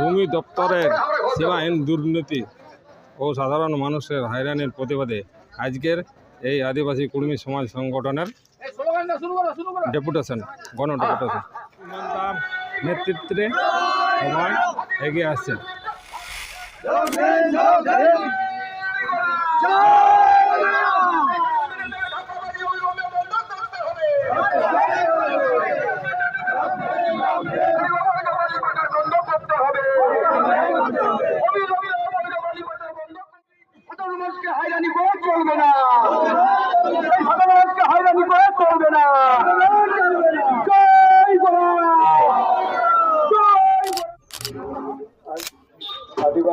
ভূমি দপ্তরের। সীমাহীন দুর্নীতি ও সাধারণ মানুষের হয়রানির প্রতিবাদে আজকের এই আদিবাসী কুর্মী সমাজ সংগঠনের ডেপুটেশন, গণ ডেপুটেশন নেতৃত্বে সবাই এগিয়ে আসছেন হয়রানি করে চলবে না সাধারণ মানুষকে হয়রানি করে চলবে না জয় বাংলা!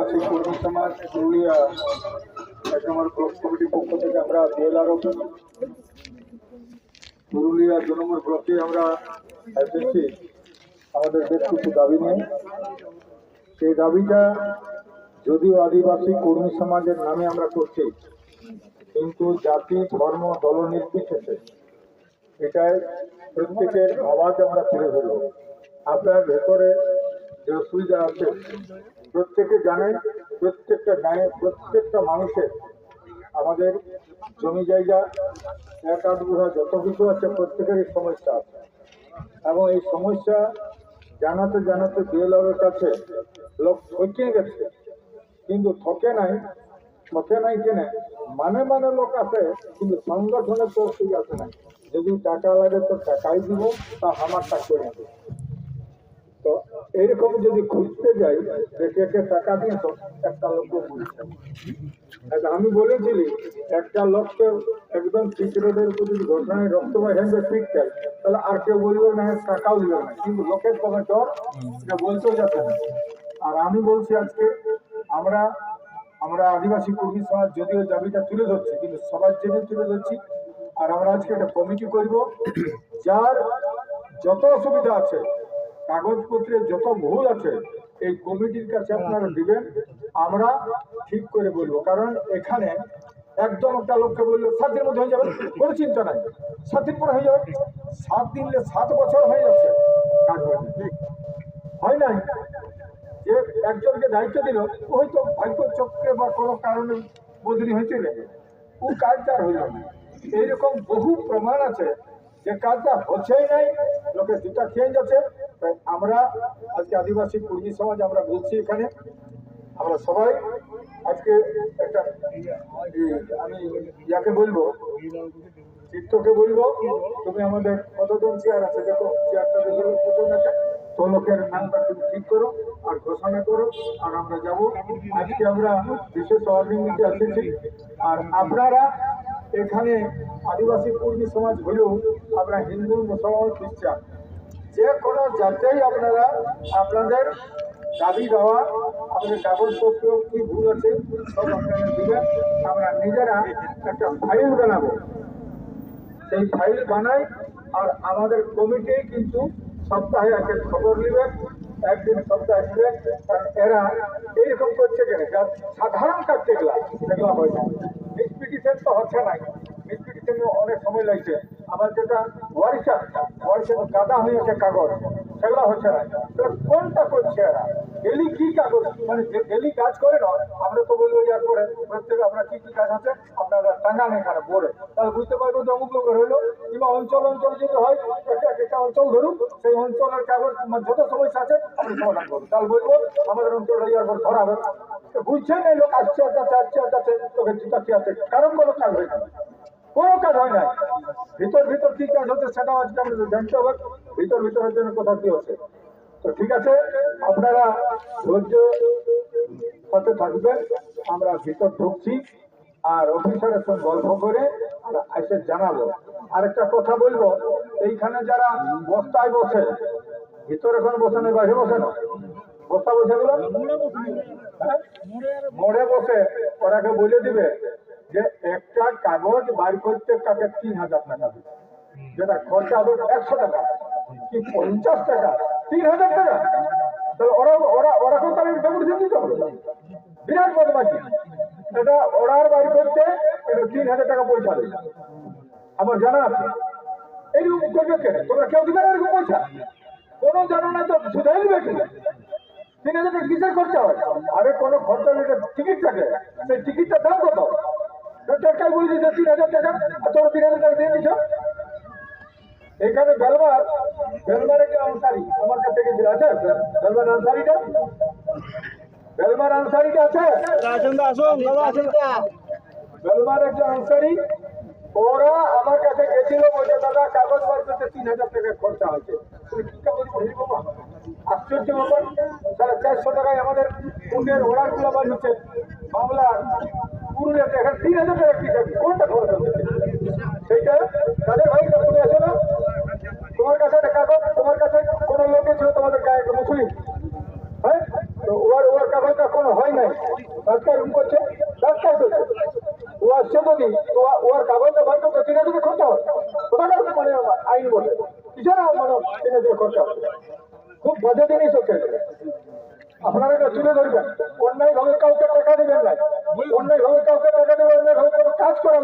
আদিবাসী কর্মী সমাজ পুরুলিয়া এক ব্লক কমিটির পক্ষ থেকে আমরা বিএলআর পুরুলিয়া দু ব্লকে আমরা এসেছি। আমাদের বেশ কিছু দাবি নিয়ে। সেই দাবিটা যদিও আদিবাসী কর্মী সমাজের নামে আমরা করছি, কিন্তু জাতি, ধর্ম, দল নির্বিশেষে এটাই প্রত্যেকের আওয়াজ আমরা তুলে ধরব। আপনার ভেতরে যে অসুবিধা আছে। প্রত্যেকে জানেন প্রত্যেকটা গায়ে, প্রত্যেকটা মানুষের আমাদের জমি জায়গা, এক আধ বিঘা যত কিছু আছে প্রত্যেকেরই সমস্যা আছে। এবং এই সমস্যা জানাতে জানাতে বিএলআরের কাছে লোক ঠকে গেছে। কিন্তু ঠকে নাই ঠকে নাই কেনে? মানে মানে লোক আছে, কিন্তু সংগঠনের তো ঠিক আছে না। যদি টাকা লাগে তো টাকাই দিব, তা আমারটা করে দেবো। এইরকম যদি খুঁজতে যাই কে টাকা দিয়ে তো একটা লোক বলছে। আমি বলেছিলি, একটা লোককে একদম উপর যদি ঘটনায় রক্ত বাহিনী ঠিক চাই, তাহলে আর কেউ বলবে না, টাকাও দিবে না। কিন্তু লোকের কোনো ডর, এটা বলতেও যাবে না। আর আমি বলছি আজকে, আমরা আমরা আদিবাসী কর্মী সমাজ যদিও দাবিটা তুলে ধরছি, কিন্তু সবার জন্য তুলে ধরছি, আর আমরা আজকে একটা কমিটি করব, যার যত অসুবিধা আছে কাগজপত্রে যত ভুল আছে এই কমিটির কাছে আপনারা দিবেন আমরা ঠিক করে বলব। কারণ এখানে একদম একটা লোককে বলল সাত দিনের মধ্যে হয়ে যাবে। কোনো চিন্তা নাই। সাত দিন পরে হয়ে যাবে। সাত দিনলে সাত বছর হয়ে যাচ্ছে কাজ হয় না। হয় নাই? যে একজনকে দায়িত্ব দিল ও হয়তো ভাগ্য চক্রে বা কোনো কারণে বদলি হয়েছে লেগে ও কাজটা হইল না। এইরকম বহু প্রমাণ আছে যে কাজটা হচ্ছেই নাই লোকে দুটা খেয়ে যাচ্ছে। তাই আমরা আজকে আদিবাসী কর্মী সমাজ আমরা বলছি এখানে। আমরা সবাই আজকে একটা আমি ইয়াকে বলব, চিত্তকে বলব। তুমি আমাদের কতজন চেয়ার আছে দেখো চেয়ারটা কতজন আছে তো নামটা তুমি ঠিক করো আর ঘোষণা করো আর আমরা যাব। আজকে আমরা বিশেষ অর্ডিনিতে এসেছি। আর আপনারা এখানে আদিবাসী কর্মী সমাজ হলেও আমরা হিন্দু, মুসলমান, খ্রিস্টান যে কোনো জাতেই আপনারা আপনাদের দাবি দেওয়া আমাদের কাগজপত্র কি ভুল আছে, সব আপনারা দিবেন। আমরা নিজেরা একটা ফাইল বানাবো। সেই ফাইল বানাই আর আমাদের কমিটি কিন্তু সপ্তাহে একটা খবর নেবেন একদিন সপ্তাহে নেবেন কারণ এরা এইরকম করছে কেন? সাধারণ কাজ যেগুলা, সেগুলো হয় না। মিসপিটিশন তো হচ্ছে না মিসপিটিশনে অনেক সময় লাগছে। আবার যেটা ওয়ারিশার ওয়ারিশার গাদা হয়ে আছে কাগজ, সেগুলো হচ্ছে না। কোনটা করছে এরা? ডেলি কি কাগজ? মানে ডেলি কাজ করে না, আমরা তো বলব ইয়ার করে। প্রত্যেক আপনার কি কি কাজ আছে, আপনারা টাঙ্গান এখানে পড়ে তাহলে বুঝতে পারব যে অমুক লোকের হইল কিংবা অঞ্চল অঞ্চল যদি হয়, একটা একটা অঞ্চল ধরুন সেই অঞ্চলের কাগজ মানে যত সমস্যা আছে আপনি সমাধান করুন তাহলে বলব, আমাদের অঞ্চলটা ইয়ার পর ধরাবে তো বুঝছেন এই লোক আসছে যাচ্ছে আসছে যাচ্ছে তোকে চিন্তাচ্ছি আছে কারণ কোনো কাজ হয় না কোনো কাজ হয় না ভিতর ভিতর কি কাজ হচ্ছে সেটা আজকে আমাদের জানতে হবে। ভিতর ভিতরের জন্য কোথাও কি হচ্ছে। তো ঠিক আছে আপনারা ধৈর্য সাথে থাকবেন। আমরা ভিতর ঢুকছি আর অফিসারের সঙ্গে গল্প করে এসে জানাব। আরেকটা কথা বলব এইখানে যারা বস্তায় বসে ভিতরে কোনো বসে নেই বাইরে বসে না বস্তা বসে গুলো হ্যাঁ? মোড়ে বসে ওরাকে বলে দিবে যে একটা কাগজ বার করতে তাকে তিন হাজার টাকা দিবে। যেটা খরচা হবে একশো টাকা, কি পঞ্চাশ টাকা? তিন হাজার টাকা? তাহলে ওরা ওরা ওরা কেউ তাহলে ডেপুটেশন দিতে হবে। বিরাট বদমাশি। এটা ওরার বাড়ি করতে তিন হাজার টাকা পয়সা দেবে। আমার জানা আছে। এইরকম করবে কেন তোমরা কেউ দিবে না এরকম পয়সা? কোনো জানো না তো, শুধাই দিবে কি? তিন হাজার টাকা কিসের খরচা হয়? আরে কোনো খরচা হলে টিকিট থাকে। সেই টিকিটটার দাম কত? টাকায় বলে দিচ্ছে তিন হাজার টাকা আর তোমরা তিন হাজার টাকা দিয়ে দিচ্ছ এখানে বেলবার বেলবার একটা আনসারি? আমার কাছে গেছিল আছে? বেলবার আনসারিটা? বেলবার আনসারিটা আছে? বেলবার একটা আনসারি। ওরা আমার কাছে গেছিল বলছে দাদা কাগজ বার করতে তিন হাজার টাকা খরচা হয়েছে। আশ্চর্য ব্যাপার। সাড়ে চারশো টাকায় আমাদের কুন্ডের অর্ডারগুলো বার হচ্ছে। মামলা কোনটা খরচ হচ্ছে সেইটা? তাদের ভাই তোমার কাছে একটা তোমার কাছে কোনো লোক হ্যাঁ তো ওর ওর কাগজটা কোনো হয় নাই। ডাক্তার রুম করছে ডাক্তার ও আসছে তো ওর কাগজটা বার করতে তিন মানে আইন বলে। কিসের মানে তিন হাজার খরচা হবে। খুব বাজে জিনিস হচ্ছে। আপনারা এটা তুলে ধরবেন। অন্যায় ভাবে কাউকে টাকা দেবেন না। অন্যায় ভাবে কাউকে টাকা দেবেন অন্যায় ভাবে কোনো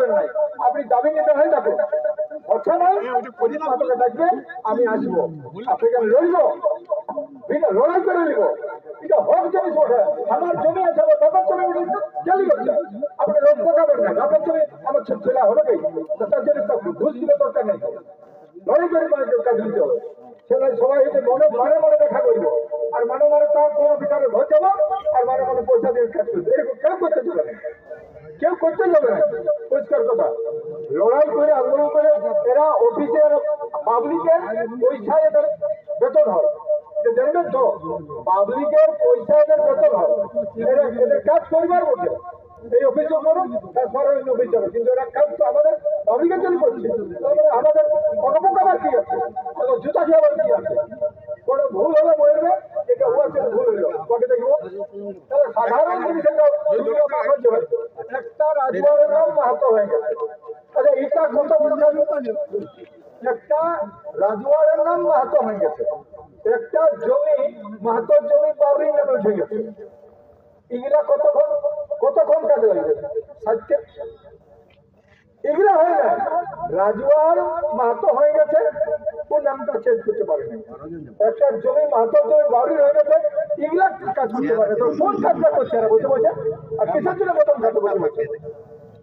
করাবেন নাই। আপনি দাবি নিতে হয় যাবে। আপনাকে ডাকবে আমি আসব। আপনাকে আমি লড়বো এটা লড়াই করে নিব। এটা হক আমার জমি আছে আমার বাবার জমি উঠে করছে। আপনি লোক পোকাবেন না। বাবার জমি আমার ছেলে হবে কি? তার জন্য ঘুষ দিলে দরকার নেই। লড়াই করে কাজ নিতে হবে। সেখানে সবাই মনে মনে মনে দেখা করব। আর মনে মনে তার কোনো বিচারে ভোট পরিষ্কার কথা। লড়াই করে আন্দোলন করে এরা অফিসের পাবলিকের পয়সা এদের বেতন হয়। জানবেন তো? পাবলিকের পয়সা এদের বেতন হয়। এরা এদের কাজ করবার বটে। এই অফিসে করুন তারপরে অন্য অফিস কিন্তু এরা কাজ তো আমাদের জন্য করছে। আমাদের অকপক আবার কি আছে? জুতা খেয়ে কি আছে কোনো ভুল হলে বলবে এটা ওর জন্য ভুল হলো কবে দেখব তাহলে সাধারণ জিনিস একটা দুর্নীতি মাফ হচ্ছে ভাই। একটা রাজবাড়ির নাম মাহাতো হয়ে গেছে আচ্ছা এটা কত একটা রাজওয়াড়ের নাম মাহাতো হয়ে গেছে। একটা জমি মাহাতোর জমি পাউরি নামে উঠে গেছে। এগুলা কতক্ষণ কতক্ষণ কাজে লাগবে সাতকে এগুলা হয়ে যায় রাজওয়ার মাহাতো হয়ে গেছে। ও নামটা চেঞ্জ করতে পারে একটা জমি, মাহাতো জমি বাড়ি হয়ে গেছে। এগুলা কাজ করতে পারে। তো কোন কাজটা করছে? এরা বসে বসে। আর কিসের জন্য বেতন খাতে বসে বসে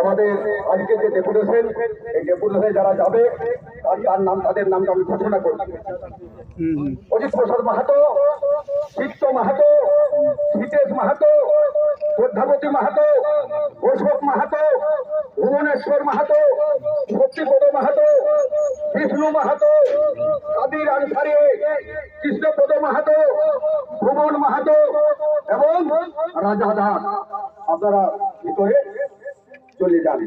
আমাদের আজকে যে ডেপুটেশন এই ডেপুটেশনে যারা যাবে, তার নাম, তাদের নামটা আমি ঘোষণা করছি। অজিত প্রসাদ মাহাতো চিত্ত মাহাতো, হিতেশ মাহাতো শ্রদ্ধাবতী মাহাতো অশোক মাহাতো, ভুবনেশ্বর মাহাতো, শক্তিপদ মাহাতো, বিষ্ণু মাহাতো, কাদির আনসারি, কৃষ্ণপদ মাহাতো, ভুবন মাহাতো, এবং রাজা দাস। আপনারা ভিতরে চলে যান